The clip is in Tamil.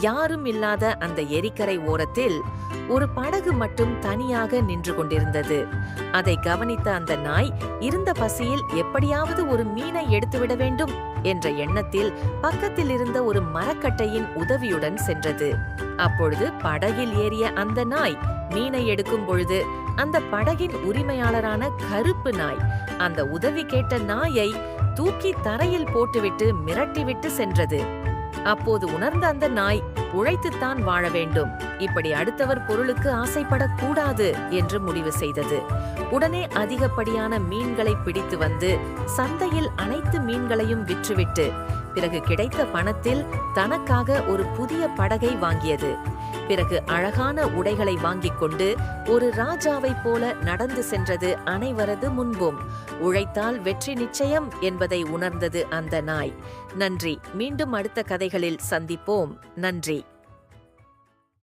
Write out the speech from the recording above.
யாரும் இல்லாத அந்த எரிக்கரை ஓரத்தில் ஒரு படகு மட்டும் தனியாக நின்று கொண்டிருந்தது. அதை கவனித்த அந்த நாய் இருந்த பசியில் எப்படியாவது ஒரு மீனை எடுத்துவிட வேண்டும் என்ற எண்ணத்தில் பக்கத்தில் இருந்த ஒரு மரக்கட்டையின் உதவியுடன் சென்றது. அப்பொழுது படகில் ஏறிய அந்த நாய் மீனை எடுக்கும் பொழுது அந்த படகின் உரிமையாளரான கருப்பு நாய் அந்த உதவி கேட்ட நாயை தூக்கி தரையில் போட்டுவிட்டு மிரட்டிவிட்டு சென்றது. அப்போது உணர்ந்த அந்த நாய் உழைத்துத்தான் வாழ வேண்டும். இப்படி அடுத்தவர் பொருளுக்கு ஆசைப்படக்கூடாது என்று முடிவு செய்தது. உடனே அதிகப்படியான மீன்களை பிடித்து வந்து சந்தையில் அனைத்து மீன்களையும் விற்றுவிட்டு பிறகு கிடைத்த பணத்தில் தனக்காக ஒரு புதிய படகை வாங்கியது. பிறகு அழகான உடைகளை வாங்கிக் கொண்டு ஒரு ராஜாவைப் போல நடந்து சென்றது அனைவரது முன்பும். உழைத்தால் வெற்றி நிச்சயம் என்பதை உணர்ந்தது அந்த நாய். நன்றி. மீண்டும் அடுத்த கதைகளில் சந்திப்போம். நன்றி.